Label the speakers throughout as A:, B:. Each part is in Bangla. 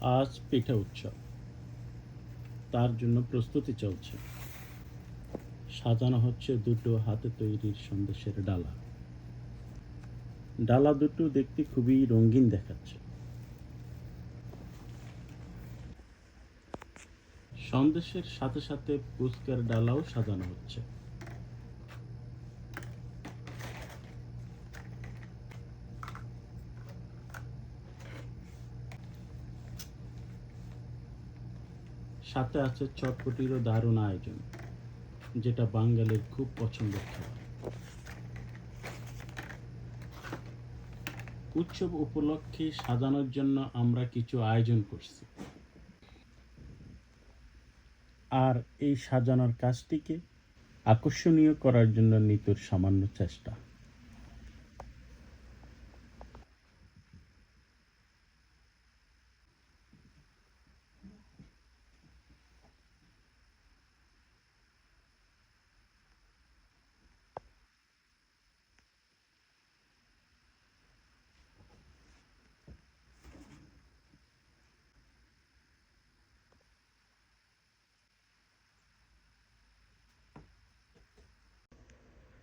A: আজ পিঠা উৎসব। তার জন্য প্রস্তুতি চলছে। সাজানো হচ্ছে দুটো হাতে তৈরির সন্দেশের ডালা। ডালা দুটো দেখতে খুবই রঙিন দেখাচ্ছে। সন্দেশের সাথে সাথে পুচকার ডালাও সাজানো হচ্ছে। সাথে আছে চটপটিরও দারুণ আয়োজন, যেটা বাঙালির খুব পছন্দের খাবার। উৎসব উপলক্ষে সাজানোর জন্য আমরা কিছু আয়োজন করছি। আর এই সাজানোর কাজটিকে আকর্ষণীয় করার জন্য নিতুর সামান্য চেষ্টা।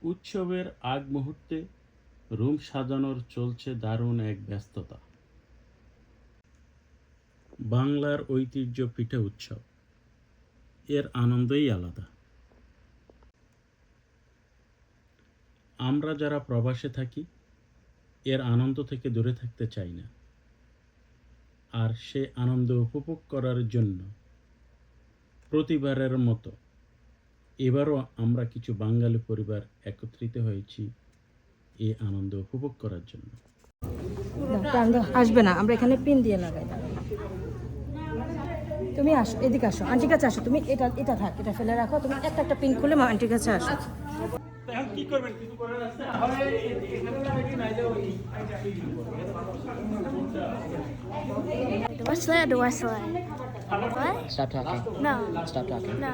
A: উৎসবের আগ মুহূর্তে রুম সাজানোর চলছে দারুণ এক ব্যস্ততা। বাংলার ঐতিহ্য পিঠা উৎসব। এর আনন্দই আলাদা। আমরা যারা প্রবাসে থাকি, এর আনন্দ থেকে দূরে থাকতে চাই না। আর সে আনন্দ উপভোগ করার জন্য প্রতিবারের মতো এবারও আমরা কিছু বাঙালি পরিবার একত্রিত হয়েছি এই আনন্দ উপভোগ করার জন্য
B: আসবে না আমরা এখানে পিন দিয়ে লাগাই তুমি আসো এদিকে আসো আন্টির কাছে আসো তুমি এটা এটা থাক এটা ফেলে রাখো তুমি একটা একটা পিন খুলে মা আন্টির কাছে আসো
C: What's that? What's that? What?
D: Stop talking.
C: No.
D: Stop talking.
C: No.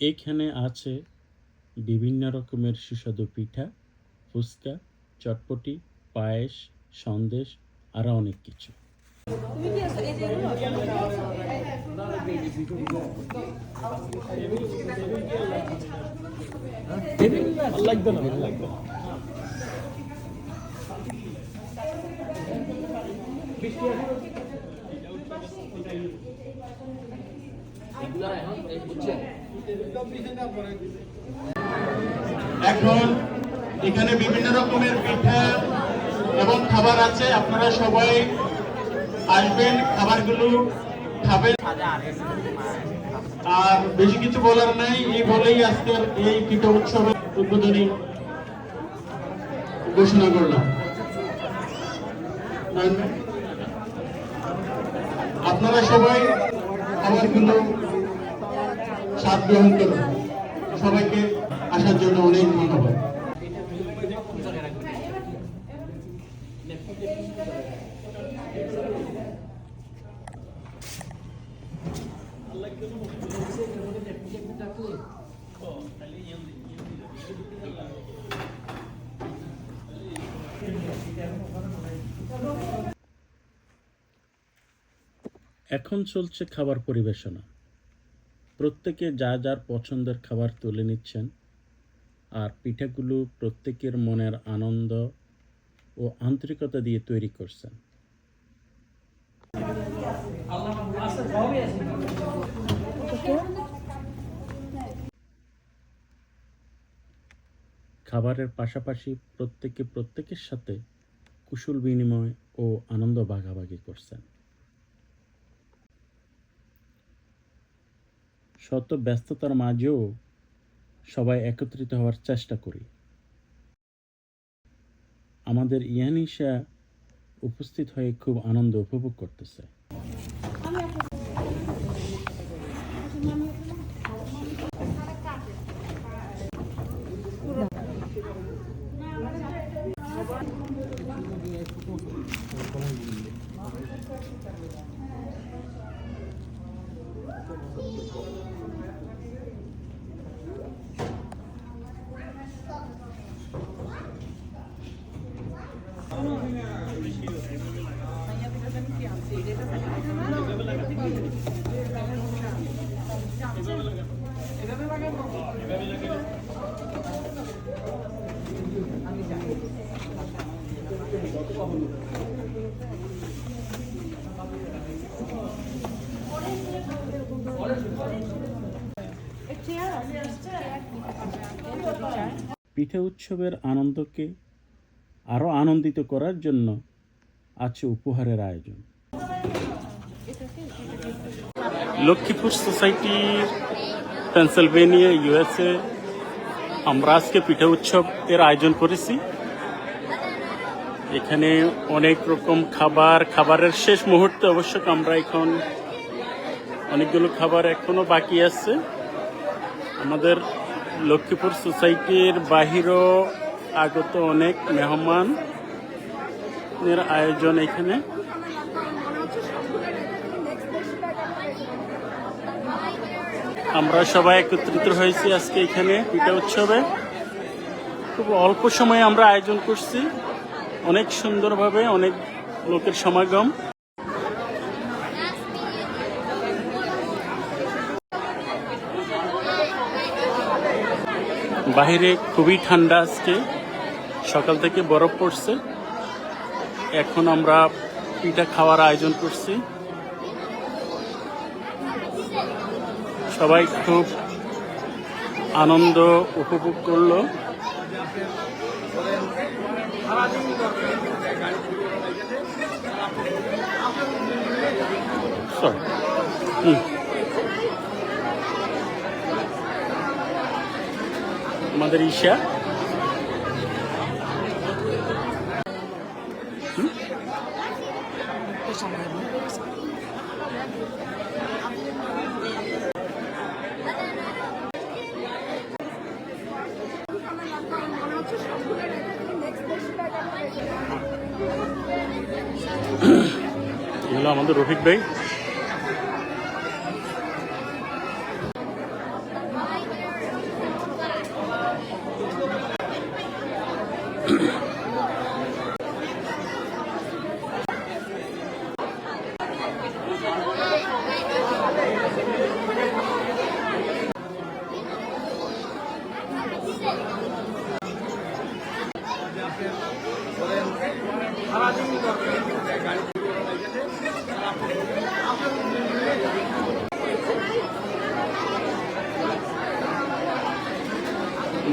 A: এইখানে আছে বিভিন্ন রকমের সুস্বাদু পিঠা ফুচকা চটপটি পায়েস সন্দেশ আরও অনেক কিছু।
E: এখন এখানে বিভিন্ন রকমের পিঠা এবং খাবার আছে। আপনারা সবাই আসবেন, খাবারগুলো খাবেন। আর বেশি কিছু বলার নাই, এই বলেই আজকের এই পিঠা উৎসবের উদ্বোধনী ঘোষণা করলাম। আপনারা সবাই খাবারগুলো স্বাদ গ্রহণ করুন। সবাইকে আসার জন্য অনেক ধন্যবাদ।
A: এখন চলছে খাবার পরিবেশনা। প্রত্যেকে যা যার পছন্দের খাবার তুলে নিচ্ছেন, আর পিঠাগুলো প্রত্যেকের মনের আনন্দ ও আন্তরিকতা দিয়ে তৈরি করছেন। খাবারের পাশাপাশি প্রত্যেকে প্রত্যেকের সাথে কুশল বিনিময় ও আনন্দ ভাগাভাগি করছেন। শত ব্যস্ততার মাঝেও সবাই একত্রিত হওয়ার চেষ্টা করি। আমাদের ইয়ানিশা উপস্থিত হয়ে খুব আনন্দ উপভোগ করতেছে। পিঠা উৎসবের আনন্দকে আরও আনন্দিত করার জন্য আছে উপহারের আয়োজন। লক্ষ্মীপুর সোসাইটির পেনসিলভেনিয়া, ইউএসএ। আমরা আজকে পিঠা উৎসব এর আয়োজন করেছি। এখানে অনেক রকম খাবার, খাবারের শেষ মুহূর্তে অবশ্য আমরা এখন অনেকগুলো খাবার এখনও বাকি আছে। আমাদের লক্ষ্মীপুর সোসাইটির বাহিরও আগত অনেক মেহমান এর আয়োজন এখানে। আমরা সবাই একত্রিত হয়েছি আজকে এখানে পিঠা উৎসবে। খুব অল্প সময়ে আমরা আয়োজন করছি। অনেক সুন্দরভাবে অনেক লোকের সমাগম। বাহিরে খুবই ঠান্ডা আজকে। সকাল থেকে বরফ পড়ছে। এখন আমরা পিঠা খাওয়ার আয়োজন করছি। সবাই খুব আনন্দ উপভোগ করল। আমাদের ঈশা। আমাদের রফিক ভাই।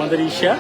A: আমাদের ঈশা।